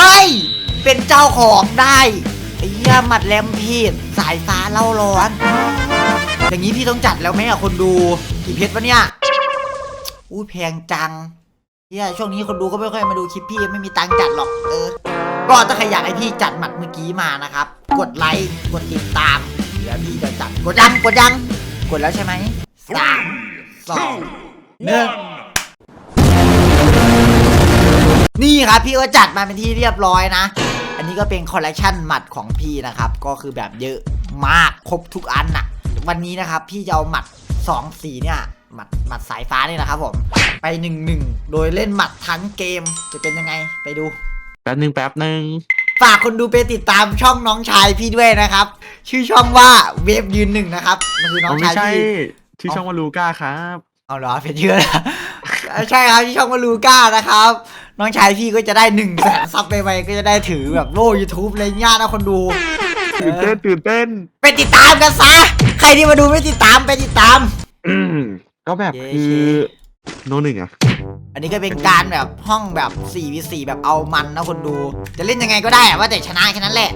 เฮ้ย เป็นเจ้าของได้ไอ้เหี้ยหมัดแรมพีดสายฟ้าเล่าร้อน อย่างนี้พี่ต้องจัดแล้วไหมอะคนดูกี่เพชรวะเนี่ยอุ้ยแพงจังเฮียช่วงนี้คนดูก็ไม่ค่อยมาดูคลิปพี่ไม่มีตังจัดหรอกเออก็ถ้าใครอยากให้พี่จัดหมัดเมื่อกี้มานะครับ กดไลค์กดติดตามเดี๋ยวพี่จะจัดกดยังกดยัง กดแล้วใช่ไหมสามสองหนึ่ง นี่ครับพี่ก็จัดมาเป็นที่เรียบร้อยนะ อันนี้ก็เป็นคอลเลกชันหมัดของพี่นะครับ ก็คือแบบเยอะมากครบทุกอันน่ะวันนี้นะครับพี่จะเอาหมัดสองสีเนี่ยหมัดหมัดสายฟ้านี่นะครับผมไปหนึ่งหนึ่งโดยเล่นหมัดทั้งเกมจะเป็นยังไงไปดู แป๊บหนึ่งแป๊บหนึ่งฝากคนดูไปติดตามช่องน้องชายพี่ด้วยนะครับ ชื่อช่องว่าเวฟยืนหนึ่งนะครับมันคือน้อ๋อองไม่ชายใช่พี่ชื่อช่องว่าลูก้าครับ เอาเหรอเป็นชื่อนะ ใช่ครับที่ช่องว่าลูก้านะครับ น้องชายพี่ก็จะได้หนึ่งแสนซับไปไปก็จะได้ถือแบบโล่ยูทูบอะไรเงี้ยนะคนดู ตื่นเต้นตื่นเต้นไปติดตามกันซะ ใครที่มาดูไม่ติดตามไปติดตาม อืมก็แบบเย้คือโนหนึ่งอะอันนี้ก็เป็นการแบบห้องแบบ4 v 4แบบเอามันนะคนดู จะเล่นยังไงก็ได้อะว่าแต่ชนะแค่นั้นแหละ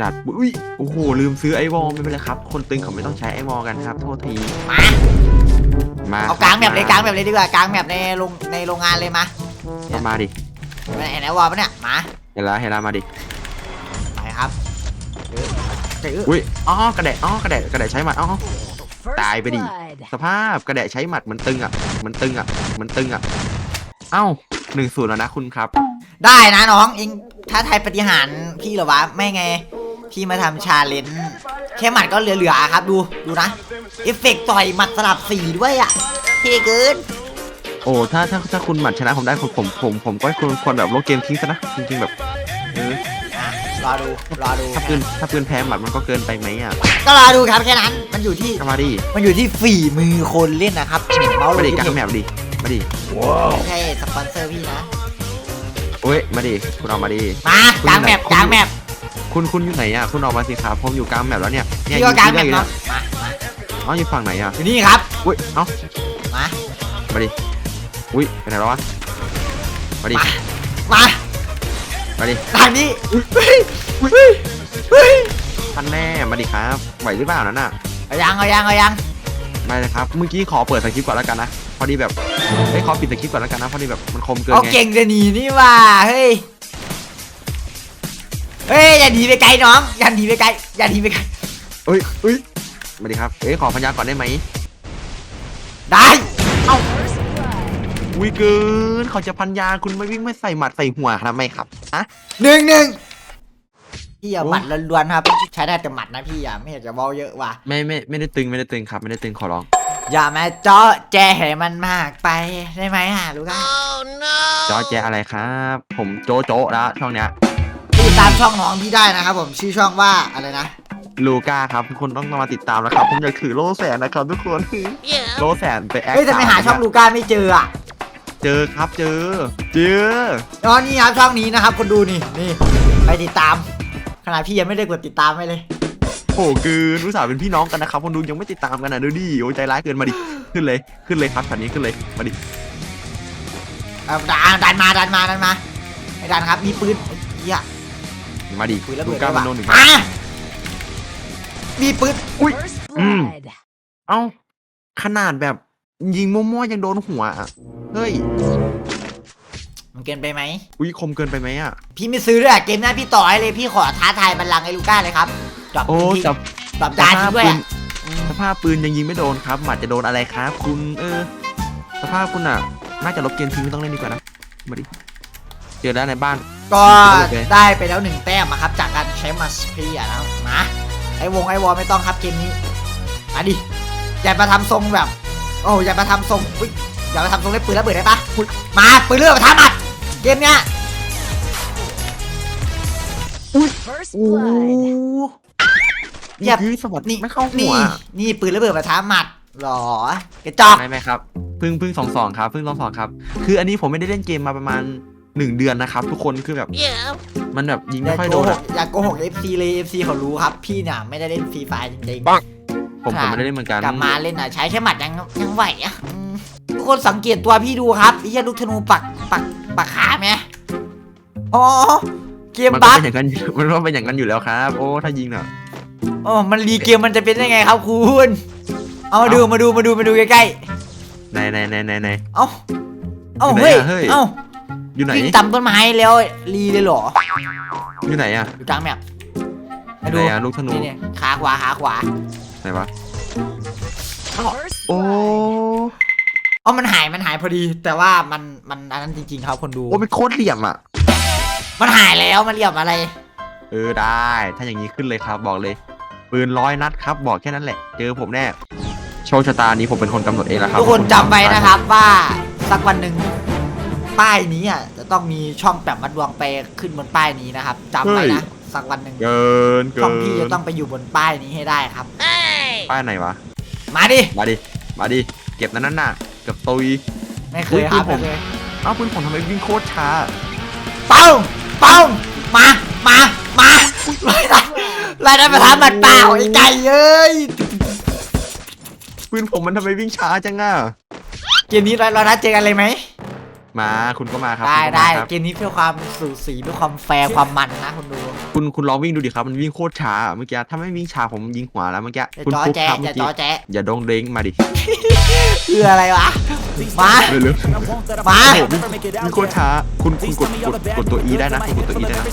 จัดอุ้ยโอ้โหลืมซื้อไอวอลไม่เป็นไรครับ คนตึงเขาไม่ต้องใช้ไอวอลกันครับ โทษทีมามาเอากลางแบบเลยกลางแบบเลยดีกว่ากลางแบบในโรงในโรงงานเลยมา เอามาดิไม่เห็นไอ้วอลปะเนี่ยมาเห็นแล้วเห็นแล้วมาดิไปครับถือถืออุ้ยอ๋อกระแดะอ๋อกระแดะกระแดะใช้หมัดอ๋อ First Die, buddy. blood. สภาพกระแดะใช้หมัดมันตึงอะมันตึงอะมันตึงอะเอ้าหนึ่งศูนย์แล้วนะคุณครับ ได้นะน้องเองถ้าไทยปฏิหารย์พี่เหรอวะไม่ไง พี่มาทำชาเลนจ์แค่หมัดก็เหลือๆครับดูดูนะเอฟเฟกต์ต่อยหมัดสลับสีด้วยอะเท่เกิน โอ้ถ้าถ้าถ้าคุณหมัดชนะผมได้ผมผมผมผมก็ควรควรแบบลบเกมทิ้งซะนะจริงๆแบบเอออะรอดูรอดูถ้าปืนถ้าปืนแพ้หมัดมันก็เกินไปไหมอะก็รอดูครับแค่นั้นมันอยู่ที่เอามาดิมันอยู่ที่ฝีมือคนเล่นนะครับเมาส์มาลดิงกลางที่แมปดิมาดิไม่ใช่สปอนเซอร์พี่นะโอ้ยมาดิคุณออกมาดิมากลางแมปกลางแมปคุณคุณอยู่ไหนอะคุณออกมาสิครับผมอยู่กลางแมปแล้วเนี่ยเนี่ยพี่ก็กลางแมปอยู่เนาะเนี่ยมามาอ๋ออยู่ฝั่งไหนอะอยู่นี่ครับอุ้ยเอ้ามามาดิ อุ้ยไปไหนแล้ววะมาดิมามามาดิทางนี้เฮ้ยเฮ้ยเฮ้ยท่านแน่มาดิครับไหวหรือเปล่านั่นน่ะเอายังเอายังเอายังไม่เลยครับเมื่อกี้ขอเปิดสคริปต์ก่อนแล้วกันนะพอดีแบบเอ้ยขอปิดสคริปต์ก่อนแล้วกันนะพอดีแบบมันคมเกินเอาไงเก่งจะหนีนี่ว่าเฮ้ยเฮ้ยอย่าหนีไปไกลน้องอย่าหนีไปไกลอย่าหนีไปไกลเอ้ยเอ้ยมาดิครับเอ้ยขอพัญญาก่อนได้ไหมได้ First blood. อุ้ยเกินเขาจะพันยาคุณไม่วิ่งไม่ใส่หมัดใส่หัวทำไมครับอะหนึ่งหนึ่งพี่เอาโอ้หมัดล้วนๆครับใช้ได้แต่หมัดนะพี่อะไม่อยากจะเบาเยอะว่ะไม่ไม่ไม่ได้ตึงไม่ได้ตึงครับ ไม่ได้ตึงขอร้อง อย่ามาเจาะแจให้มันมากไปได้ไหมอะรู้กันจอแจอะไรครับ ผมโจะโจะแล้วช่องเนี้ยติดตามช่องน้องพี่ได้นะครับผมชื่อช่องว่าอะไรนะ ลูก้าครับทุกคนต้องมาติดตามแล้วครับผมอยากถือโล่แสนนะครับทุกคนโล่แสนไปแอคเฮ้ยแต่ไม่หาช่องลูก้าไม่เจออะ เจอครับเจอ เจออ๋อนี่ครับช่องนี้นะครับคนดูนี่นี่ไปติดตามขนาดพี่ยังไม่ได้กดติดตามไม่เลยโอ้เกินอุตส่าห์เป็นพี่น้องกันนะครับคนดูยังไม่ติดตามกันนะดูดิโอ้ยใจร้ายเกินมาดิขึ้นเลยขึ้นเลยครับขันนี้ขึ้นเลยมาดิเอาดันดันมาดันมาดันมาไอ้ดันครับมีปืนเฮียมาดิปืนระลูเบิดก้าด้วยมันว่ะโดนหนึ่งมามีปืน First Mm. blood. เอ้าขนาดแบบยิงมั่วๆยังโดนหัวอะ เฮ้ย มันเกินไปไหม อุ้ยคมเกินไปไหมอะ พี่ไม่ซื้อด้วยอะเกมหน้าพี่ต่อให้เลยพี่ขอท้าทายบัลลังก์ไอ้ลูก้าเลยครับดรอปโอ้ทิ้งจับดรอปดาทิ้งด้วยปือะนอืมสภาพปืนยังยิงไม่โดนครับหมัดจะโดนอะไรครับ คุณเออ สภาพคุณอะ น่าจะลบเกมทิ้งไม่ต้องเล่นดีกว่านะ มาดิ เจอแล้วในบ้าน ก็โอเคได้ไปแล้วหนึ่งแต้มอะครับ จากการใช้มัสเพียนะมาไอ้วงไอ้วอลไม่ต้องครับเกมนี้มาดิอย่ามาทำทรงแบบ โอ้อย่ามาทำทรงอุ๊ย อย่ามาทำทรงเล่นปืนแล้วเบิดได้ปะอุ๊ยมาปืนเลือดมาท้ามัดเกมเนี้ย First โอ้ blood. เยียบยื้อสวัสดีนี่ไม่เข้าหันี่วนี่ปืนระเบิดมาท้าหมัดหรอกระจอกไม่ไม่ครับเพึ่งเพึ่งสองสองครับเพึ่งสองสองครับ คืออันนี้ผมไม่ได้เล่นเกมมาประมาณหนึ่งเดือนนะครับ ทุกคนคือแบบมันแบบยิงอไม่ย่าค่อยโกโดนหอะกอย่าโกหกเอฟซีเลยเอฟซีเขารู้ครับ พี่เนี่ยไม่ได้เล่นฟรีไฟจริงปังผมผมไม่ได้เล่นเหมือนกันๆกลับมาเล่นอะใช้แค่หมัดยังยังไหวอะอืม ทุกคนสังเกตตัวพี่ดูครับไอ้เหี้ยลูกธนูปักปักปักขาไหมอ๋อเกมมันก็บั๊กเป็นอย่างนั้นอยู่มันก็เป็นอย่างนั้นอยู่แล้วครับ โอ้ถ้ายิงน่ะ อ๋อมันรีเกมมันจะเป็นยังไงครับคุณเอามาดูมาดูมาดูมาดูใกล้ไหนไหนไหนไหนไหน ๆเอ้าเอ้าอยู่ไหนเฮ้ยอะเฮ้ย เอ้าอยู่ไหนวิ่งต่ำต้นไม้แล้วรีเลยเหรออยู่ไหนอะอยู่กลางแมปมาไหดูนอะลูกธนูนี่เนี่ยขาขวาขาขวาไหนวะ First โอ้ blood. อ๋อมันหายมันหายพอดี แต่ว่ามันมันอันนั้นจริงๆครับคนดู โอ้เป็นโคตรเหลี่ยมอะ มันหายแล้วมันเรียบอะไร เออได้ ถ้าอย่างนี้ขึ้นเลยครับบอกเลย ปืนร้อยนัดครับ บอกแค่นั้นแหละ เจอผมแน่ โชคชะตานี้ผมเป็นคนกำหนดเองแล้วครับทุกคนจำไว้นะครับว่าสักวันหนึ่งป้ายนี้อะจะต้องมีช่องแบบมัดดวงไปขึ้นบนป้ายนี้นะครับจำไว้นะสักวันหนึ่งเกินเกิช่องนพี่จะต้องไปอยู่บนป้ายนี้ให้ได้ครับ ป้ายไหนวะ มาดิ มาดิ มาดิ เก็บนั้นนั่นน่ะเกับตุยไม่เคยครับอุ๊ยไม่เคยเอ้าปืนผมทำไมวิ่งโคตรช้าเป้าเป้ามา มา มาไล่ได้ไล่ได้ประทับมันเปล่าไอ้ไก่เอ้ยปืนผมมันทำไมวิ่งช้าจังอะเกมนี้เราเรานัดเจอกันเลยไหม มาคุณก็มาครับได้คุณก็ได้มาครับเกมนี้เพื่อความสูสีเพื่อความแฟร์ความมันนะคุณดู คุณคุณลองวิ่งดูดิครับมันวิ่งโคตรช้าอะเมื่อกี้ถ้าไม่วิ่งช้าผมยิงหัวแล้วเมื่อกี้อย่าคุณจอฟุกแจ๊ครับอเมื่ย่าอจกี้อแจ๊อย่าดงเด้งมาดิคืออะไรวะ มา เร็วมาๆโอ้โหวิ่งวิ่งโคตรช้า คุณคุณกดกดกดตัว E ได้นะคุณกดตัว E ได้นะ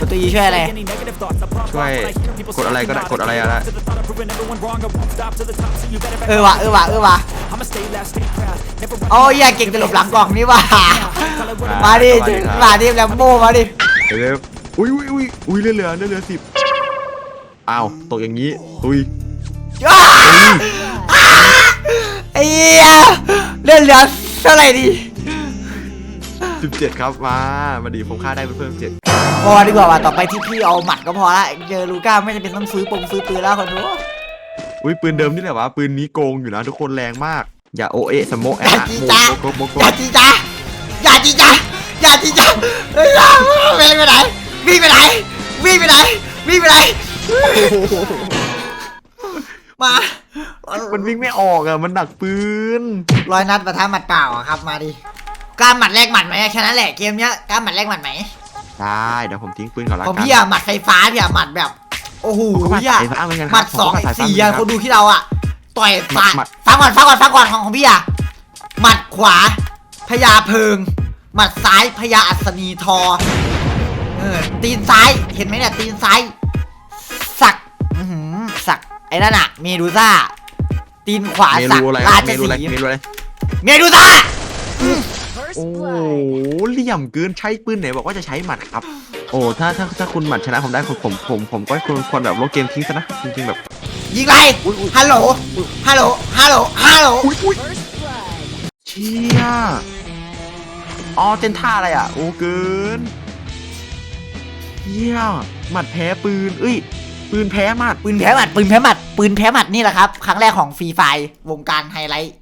ประตูช่วยอะไร ช่วยกดอะไรก็ได้กดอะไรอะไร เออว่ะเออว่ะเออว่ะโอ้ยอยากเก่งแต่หลบหลังกล่องนี่ว่ะมาดิสวัสดีครับมาดิแลมโบ้มาดิเร็วๆอุ้ยอุ้ยอุ้ยอุ้ยเรื่อยเหลือเรื่อยเหลือสิบอ้าวตกอย่างนี้ตุยอ้าอ้าไอ้เหี้ยเลือดเหลือเท่าไหร่ดีสิบเจ็ดครับมามาดีผมฆ่าได้เพิ่มเจ็ดพอดีกว่าว่ะต่อไปที่พี่เอาหมัดก็พอละเจอลูก้าไม่จำเป็นต้องซื้อปงซื้อปืนแล้วคนดูอุ้ยปืนเดิมนี่แหละวะปืนนี้โกงอยู่นะทุกคนแรงมาก อย่าโอเอะสโมกแอะอย่าจีจ้าโมโกโมโกอย่าจีจ้า อย่าจีจ้าอย่าจีจ้าเฮ้ยวิ่งไปไหนวิ่งไปไหนวิ่งไปไหนวิ่งไปไหนมามันวิ่งไม่ออกอะมันหนักปืนร้อยนัดประทะหมัดเปล่าอะครับมาดิกล้าหมัดแรกหมัดไหมแค่นั้นแหละเกมเนี้ยกล้าหมัดแรกหมัดไหมได้เดี๋ยวผมทิ้งปืนก่อนละของกันพี่อะหมัดไฟฟ้าพี่อะหมัดแบบ โอ้โหผมก็หมัดพี่อะไฟฟ้าเหมือนกันครับดสองผก็สายฟ้าสี่เหมือนกัอะนครับคนดูที่เราอะต่อยหมัด ฟังก่อนฟังก่อนฟังก่อนของของพี่อะหมัดขวา พญาเพิง หมัดซ้ายพญาอัศนีทอ เออ ตีนซ้าย เห็นไหมเนี่ยตีนซ้าย สักอื้อหือสัก ไอ้นั่นอะเมดูซ่า ตีนขวาเมสักรูอะไรครารับชเมรูอะไรสีห์เมรูอะไรเมดูซ่า First โอ้โห blood. เหลี่ยมเกินใช้ปืนไหนบอกว่าจะใช้หมัดครับ โอ้ถ้าถ้าถ้าคุณหมัดชนะผมได้ผมผมผมผมก็ควรควรแบบลบเกมทิ้งซะนะจริงๆแบบ ยิงไรอุ๊ยอุ๊ย ฮัลโหล ฮัลโหล ฮัลโหล ฮัลโหล First blood. เชี่ย อ๋อเต้นท่าอะไรอะ โอ้เกินเยี่ยหมัดแพ้ปืน เอ้ย ปืนแพ้หมัดปืนแพ้หมัดปืนแพ้หมัดปืนแพ้หมัดนี่แหละครับ ครั้งแรกของฟรีไฟวงการไฮไลท์